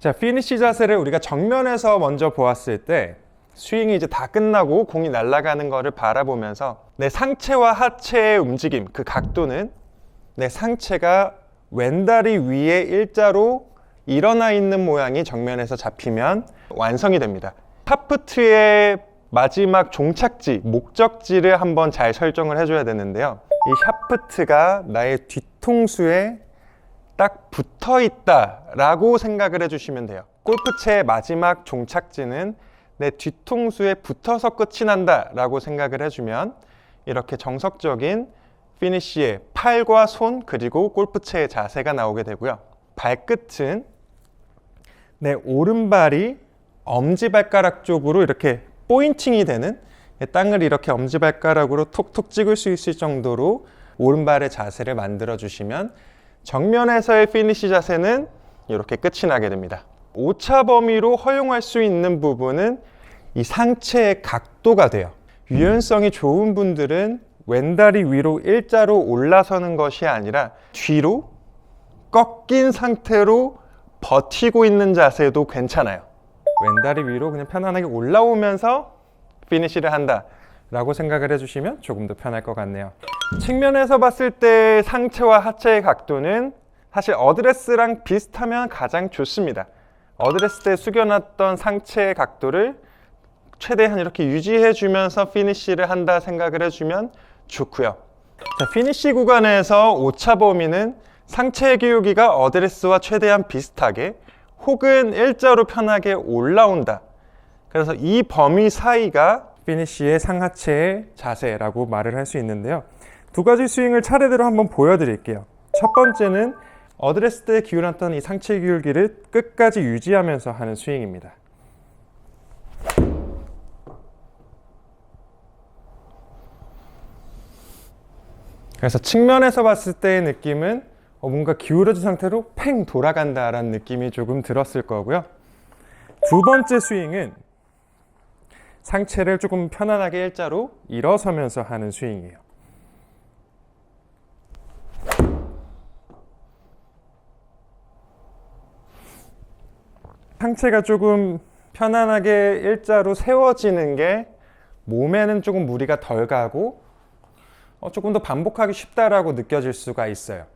자, 피니시 자세를 우리가 정면에서 먼저 보았을 때 스윙이 이제 다 끝나고 공이 날아가는 거를 바라보면서 내 상체와 하체의 움직임, 그 각도는 내 상체가 왼다리 위에 일자로 일어나 있는 모양이 정면에서 잡히면 완성이 됩니다. 샤프트의 마지막 종착지, 목적지를 한번 잘 설정을 해줘야 되는데요. 이 샤프트가 나의 뒤통수에 딱 붙어 있다라고 생각을 해주시면 돼요. 골프채의 마지막 종착지는 내 뒤통수에 붙어서 끝이 난다라고 생각을 해주면 이렇게 정석적인 피니쉬의 팔과 손 그리고 골프채의 자세가 나오게 되고요. 발끝은 내 오른발이 엄지발가락 쪽으로 이렇게 포인팅이 되는 땅을 이렇게 엄지발가락으로 톡톡 찍을 수 있을 정도로 오른발의 자세를 만들어 주시면 정면에서의 피니시 자세는 이렇게 끝이 나게 됩니다. 오차 범위로 허용할 수 있는 부분은 이 상체의 각도가 돼요. 유연성이 좋은 분들은 왼다리 위로 일자로 올라서는 것이 아니라 뒤로 꺾인 상태로 버티고 있는 자세도 괜찮아요. 왼다리 위로 그냥 편안하게 올라오면서 피니시를 한다. 라고 생각을 해주시면 조금 더 편할 것 같네요. 측면에서 봤을 때 상체와 하체의 각도는 사실 어드레스랑 비슷하면 가장 좋습니다. 어드레스 때 숙여놨던 상체의 각도를 최대한 이렇게 유지해주면서 피니쉬를 한다 생각을 해주면 좋고요. 자, 피니쉬 구간에서 오차 범위는 상체 기울기가 어드레스와 최대한 비슷하게 혹은 일자로 편하게 올라온다. 그래서 이 범위 사이가 피니쉬의 상하체의 자세라고 말을 할 수 있는데요. 두 가지 스윙을 차례대로 한번 보여드릴게요. 첫 번째는 어드레스 때 기울였던 이 상체 기울기를 끝까지 유지하면서 하는 스윙입니다. 그래서 측면에서 봤을 때의 느낌은 어, 뭔가 기울어진 상태로 팽 돌아간다라는 느낌이 조금 들었을 거고요. 두 번째 스윙은 상체를 조금 편안하게 일자로 일어서면서 하는 스윙이에요. 상체가 조금 편안하게 일자로 세워지는 게 몸에는 조금 무리가 덜 가고 어, 조금 더 반복하기 쉽다라고 느껴질 수가 있어요.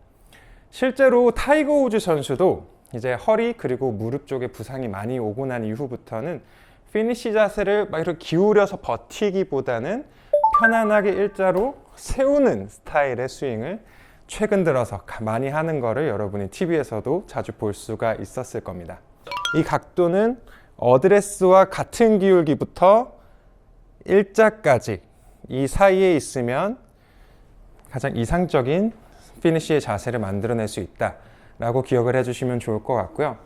실제로 타이거 우즈 선수도 이제 허리 그리고 무릎 쪽에 부상이 많이 오고 난 이후부터는 피니시 자세를 막 이렇게 기울여서 버티기보다는 편안하게 일자로 세우는 스타일의 스윙을 최근 들어서 많이 하는 거를 여러분이 TV에서도 자주 볼 수가 있었을 겁니다. 이 각도는 어드레스와 같은 기울기부터 일자까지 이 사이에 있으면 가장 이상적인 피니쉬의 자세를 만들어낼 수 있다라고 기억을 해주시면 좋을 것 같고요.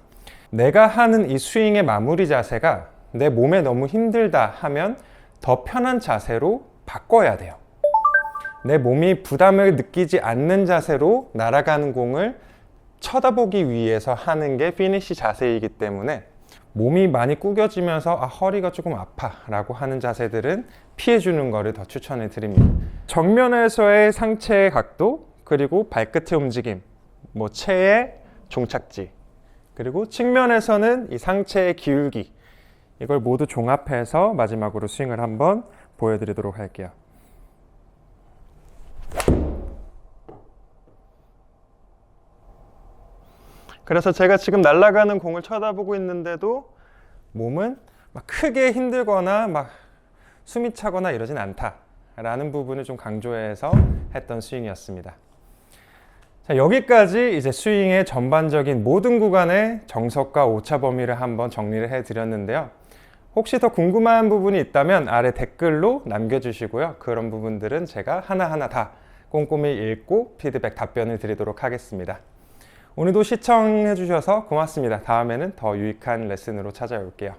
내가 하는 이 스윙의 마무리 자세가 내 몸에 너무 힘들다 하면 더 편한 자세로 바꿔야 돼요. 내 몸이 부담을 느끼지 않는 자세로 날아가는 공을 쳐다보기 위해서 하는 게 피니시 자세이기 때문에 몸이 많이 구겨지면서 아, 허리가 조금 아파 라고 하는 자세들은 피해주는 거를 더 추천해 드립니다. 정면에서의 상체의 각도, 그리고 발끝의 움직임, 뭐 체의 종착지, 그리고 측면에서는 이 상체의 기울기, 이걸 모두 종합해서 마지막으로 스윙을 한번 보여드리도록 할게요. 그래서 제가 지금 날아가는 공을 쳐다보고 있는데도 몸은 막 크게 힘들거나 막 숨이 차거나 이러진 않다라는 부분을 좀 강조해서 했던 스윙이었습니다. 자, 여기까지 이제 스윙의 전반적인 모든 구간의 정석과 오차 범위를 한번 정리를 해 드렸는데요. 혹시 더 궁금한 부분이 있다면 아래 댓글로 남겨주시고요. 그런 부분들은 제가 하나하나 다 꼼꼼히 읽고 피드백 답변을 드리도록 하겠습니다. 오늘도 시청해 주셔서 고맙습니다. 다음에는 더 유익한 레슨으로 찾아올게요.